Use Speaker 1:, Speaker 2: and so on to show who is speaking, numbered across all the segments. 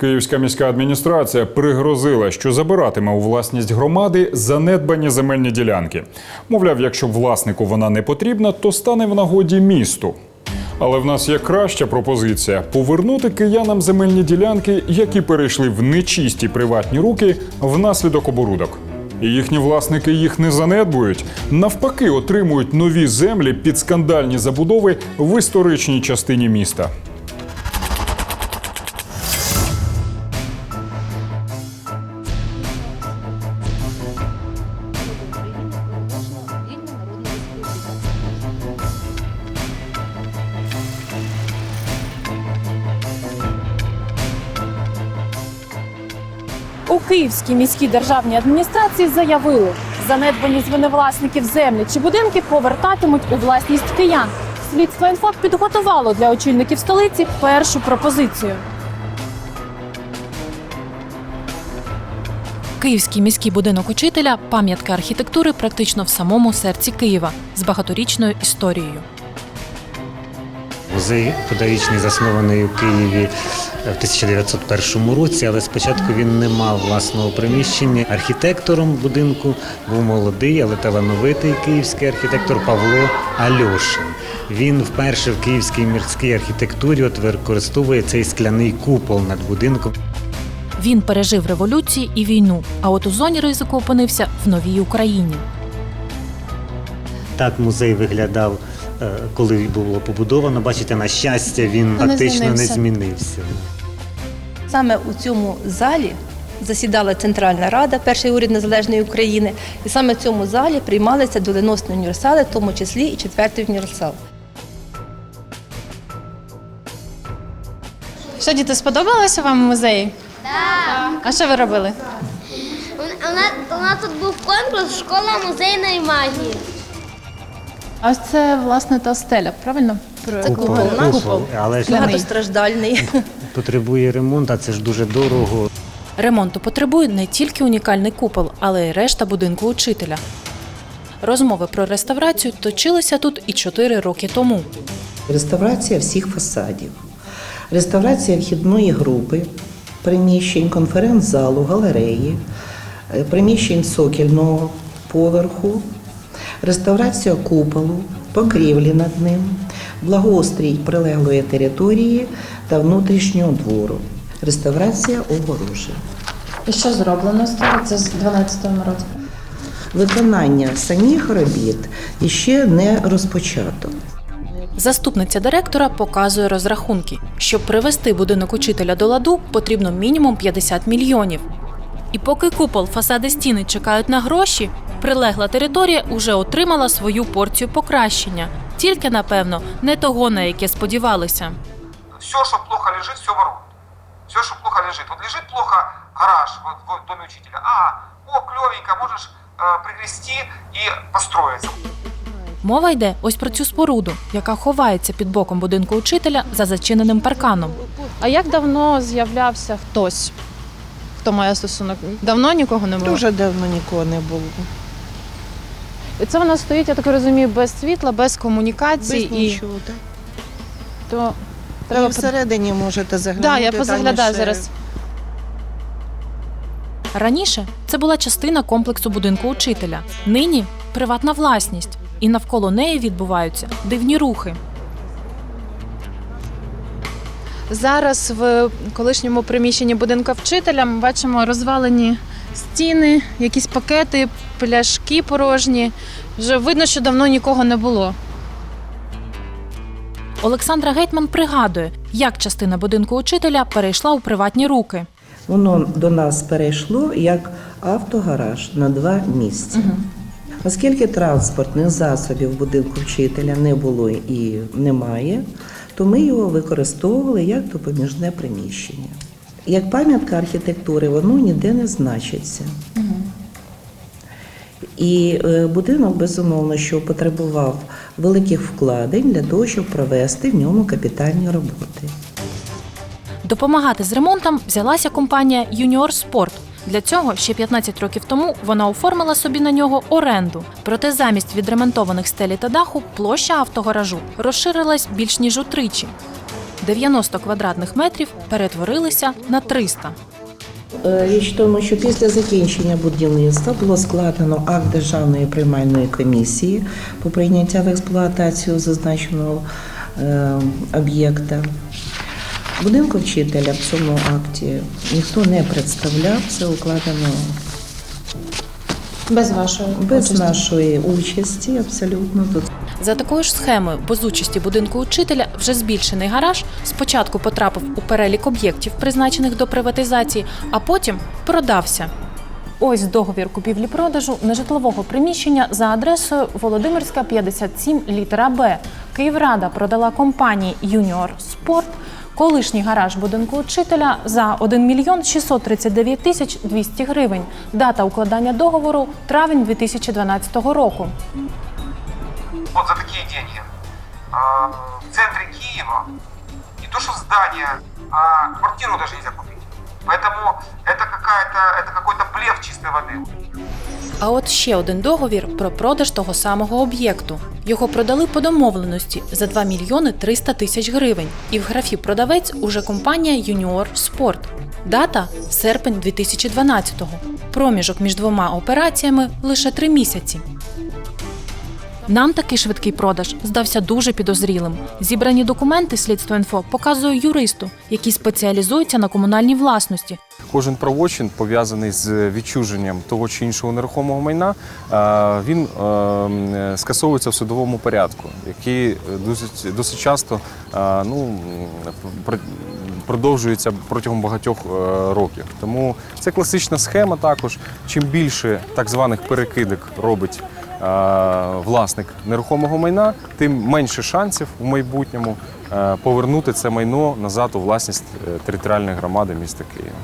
Speaker 1: Київська міська адміністрація пригрозила, що забиратиме у власність громади занедбані земельні ділянки. Мовляв, якщо власнику вона не потрібна, то стане в нагоді місту. Але в нас є краща пропозиція повернути киянам земельні ділянки, які перейшли в нечисті приватні руки внаслідок оборудок. І їхні власники їх не занедбують, навпаки, отримують нові землі під скандальні забудови в історичній частині міста.
Speaker 2: Київській міській державній адміністрації заявили, занедбані звинувласників землі чи будинки повертатимуть у власність киян. Слідство інфо підготувало для очільників столиці першу пропозицію.
Speaker 3: Київський міський будинок учителя пам'ятка архітектури практично в самому серці Києва з багаторічною історією.
Speaker 4: Музей педагогічний заснований у Києві в 1901 році, але спочатку він не мав власного приміщення. Архітектором будинку був молодий, але талановитий київський архітектор Павло Альошин. Він вперше в київській міській архітектурі от використовує цей скляний купол над будинком.
Speaker 3: Він пережив революції і війну, а от у зоні ризику опинився в новій Україні.
Speaker 4: Так музей виглядав, е, коли було побудовано. Бачите, на щастя, він
Speaker 2: Не
Speaker 4: фактично не
Speaker 2: змінився.
Speaker 4: змінився.
Speaker 5: Саме у цьому залі засідала Центральна Рада, перший уряд незалежної України, і саме в цьому залі приймалися доленосні універсали, в тому числі і четвертий універсал.
Speaker 2: Що діти сподобалося вам в музеї? Так. А що ви робили?
Speaker 6: У нас, у нас тут був конкурс Школа музейної магії.
Speaker 2: А ось це власне та стеля, правильно?
Speaker 5: Це
Speaker 4: Купол,
Speaker 5: купол
Speaker 4: купол, але ж
Speaker 5: багатостраждальний.
Speaker 4: потребує ремонту, а це ж дуже дорого.
Speaker 3: Ремонту потребує не тільки унікальний купол, але й решта будинку учителя. Розмови про реставрацію точилися тут і чотири роки тому.
Speaker 7: Реставрація всіх фасадів, реставрація вхідної групи, приміщень конференц-залу, галереї, е, приміщень сокільного поверху, реставрація куполу, покрівлі над ним, благоустрій прилеглої території та внутрішнього двору, реставрація огорожі.
Speaker 2: І що зроблено з того? Це з 12-му році.
Speaker 7: Виконання самих робіт іще не розпочато.
Speaker 3: Заступниця директора показує розрахунки. Щоб привести будинок учителя до ладу, потрібно мінімум 50 мільйонів. І поки купол, фасади стіни чекають на гроші, прилегла територія уже отримала свою порцію покращення. Тільки, напевно, не того, на яке сподівалися.
Speaker 8: все, что плохо лежит, все воруют. Все, что плохо лежит. Вот лежит плохо гараж вот, в доме учителя. А, о, клевенько, можешь э, пригрести и построить.
Speaker 3: Мова йде ось про цю споруду, яка ховається під боком будинку учителя за зачиненим парканом.
Speaker 2: А як давно з'являвся хтось? Хто має стосунок? Давно нікого не було?
Speaker 7: Дуже давно нікого не було.
Speaker 2: І це вона стоїть, я так розумію, без світла, без комунікацій.
Speaker 7: Без
Speaker 2: і
Speaker 7: так.
Speaker 2: то
Speaker 7: Треба
Speaker 2: треба
Speaker 7: всередині можете заглянути.
Speaker 2: Так, я позаглядаю
Speaker 7: ще
Speaker 2: зараз.
Speaker 3: Раніше це була частина комплексу будинку учителя. Нині приватна власність, і навколо неї відбуваються дивні рухи.
Speaker 2: Зараз в колишньому приміщенні будинку вчителя ми бачимо розвалені стіни, якісь пакети, пляшки порожні. Вже видно, що давно нікого не було.
Speaker 3: Олександра Гетьман пригадує, як частина будинку учителя перейшла у приватні руки.
Speaker 7: Воно до нас перейшло як автогараж на два місця. Оскільки транспортних засобів будинку вчителя не було і немає, то ми його використовували як допоміжне приміщення. Як пам'ятка архітектури, воно ніде не значиться. І е, будинок, безумовно, що потребував великих вкладень для того, щоб провести в ньому капітальні роботи.
Speaker 3: Допомагати з ремонтом взялася компанія Юніор Спорт. Для цього ще 15 років тому вона оформила собі на нього оренду. Проте замість відремонтованих стелі та даху площа автогаражу розширилась більш ніж утричі. 90 квадратних метрів перетворилися на 300.
Speaker 7: Е, Річ в тому, що після закінчення будівництва було складено акт державної приймальної комісії по прийняття в експлуатацію зазначеного е, об'єкта. Будинку вчителя в цьому акті ніхто не представляв, це укладено
Speaker 2: Без вашої
Speaker 7: без нашої участі, абсолютно. Тут
Speaker 3: За такою ж схемою, без участі будинку учителя, вже збільшений гараж спочатку потрапив у перелік об'єктів, призначених до приватизації, а потім продався. Ось договір купівлі-продажу нежитлового приміщення за адресою Володимирська 57 літера Б. Київрада продала компанії Юніор Спорт колишній гараж будинку учителя за 1 мільйон 639 тисяч 200 гривень. Дата укладання договору травень 2012 року
Speaker 8: Вот за такие деньги а, в центре Киева не то что здание, а квартиру даже нельзя купить. Поэтому это какая-то, это какой-то блеф чистой воды.
Speaker 3: А от ще один договір про продаж того самого об'єкту. Його продали по домовленості за 2 мільйони 300 тисяч гривень. І в графі продавець уже компанія Юніор Спорт. Дата серпень 2012-го. Проміжок між двома операціями лише три місяці. Нам такий швидкий продаж здався дуже підозрілим. Зібрані документи слідство інфо показує юристу, який спеціалізується на комунальній власності,
Speaker 9: Кожен правочин пов'язаний з відчуженням того чи іншого нерухомого майна, е, він е, скасовується в судовому порядку, який досить, досить часто е, ну, продовжується протягом багатьох років. Тому це класична схема також. Чим більше так званих перекидок робить власник нерухомого майна, тим менше шансів у майбутньому е, повернути це майно назад у власність е, територіальної громади міста Києва.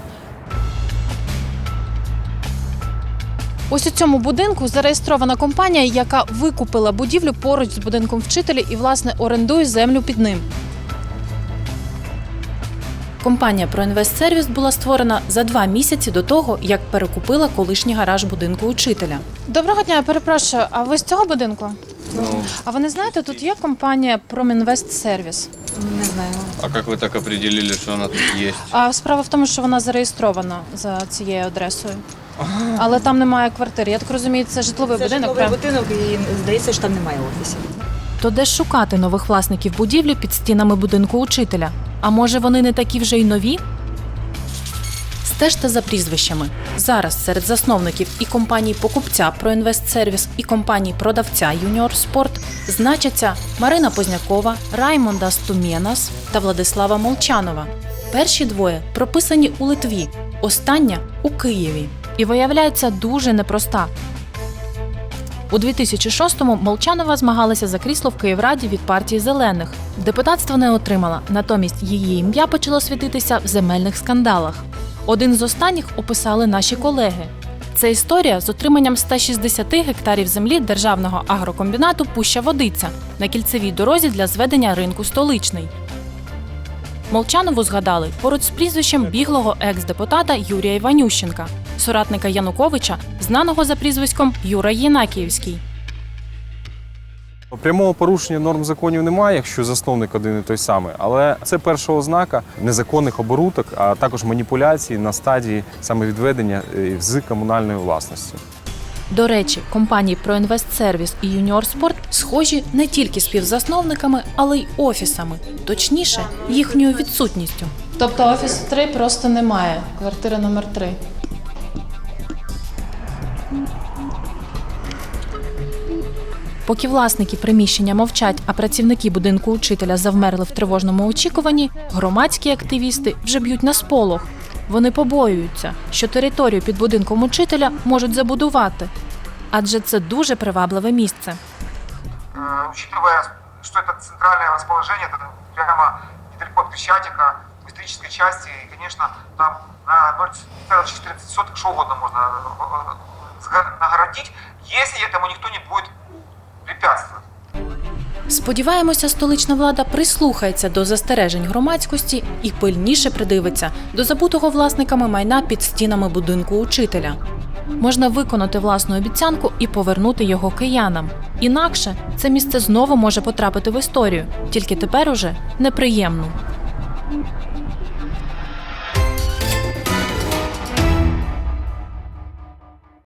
Speaker 3: Ось у цьому будинку зареєстрована компанія, яка викупила будівлю поруч з будинком вчителя і, власне, орендує землю під ним. Компанія «Проінвестсервіс» була створена за два місяці до того, як перекупила колишній гараж будинку учителя. Доброго дня, я перепрошую. А ви з цього будинку? А ви не знаєте, тут є компанія «Промінвестсервіс».
Speaker 10: А как вы так определили, что она тут есть?
Speaker 3: А справа в тому, що вона зареєстрована за цією адресою. Але там немає квартири. Я так розумію, це житловий
Speaker 11: Це
Speaker 3: будинок.
Speaker 11: житловий
Speaker 3: правильно?
Speaker 11: будинок і здається, що там немає офісів.
Speaker 3: То де ж шукати нових власників будівлі під стінами будинку учителя? А може вони не такі вже й нові? Стежте за прізвищами. Зараз серед засновників і компаній покупця «Проінвестсервіс» і компаній продавця «Юніор Спорт» значаться Марина Познякова, Раймонда Стумєнас та Владислава Молчанова. Перші двоє прописані у Литві, остання у Києві. І виявляється дуже непроста. У 2006-му Молчанова змагалася за крісло в Київраді від партії зелених. Депутатство не отримала, натомість її ім'я почало світитися в земельних скандалах. Один з останніх описали наші колеги. Це історія з отриманням 160 гектарів землі державного агрокомбінату Пуща Водиця на кільцевій дорозі для зведення ринку столичний. Молчанову згадали поруч з прізвищем біглого екс-депутата Юрія Іванющенка, соратника Януковича, знаного за прізвиськом Юра Єнакіївський.
Speaker 9: Прямого порушення норм законів немає, якщо засновник один і той самий, але це перша ознака незаконних оборудок, а також маніпуляцій на стадії саме відведення е, з комунальної власності.
Speaker 3: До речі, компанії «Проінвестсервіс» і «Юніор Спорт» схожі не тільки співзасновниками, але й офісами, точніше, їхньою відсутністю. Тобто офіс 3 просто немає, квартира номер 3. Поки власники приміщення мовчать, а працівники будинку учителя завмерли в тривожному очікуванні, громадські активісти вже б'ють на сполох. Вони побоюються, що територію під будинком учителя можуть забудувати, адже це дуже привабливе місце.
Speaker 8: Э, Учитывая, что это центральное расположение, это прямо недалеко от Крещатика, в исторической части, и, конечно, там на 0,14 соток что угодно можно э, сга- нагородить, если этому никто не будет препятствовать.
Speaker 3: Сподіваємося, столична влада прислухається до застережень громадськості і пильніше придивиться до забутого власниками майна під стінами будинку учителя. Можна виконати власну обіцянку і повернути його киянам. Інакше це місце знову може потрапити в історію, тільки тепер уже неприємну.
Speaker 2: Дякую.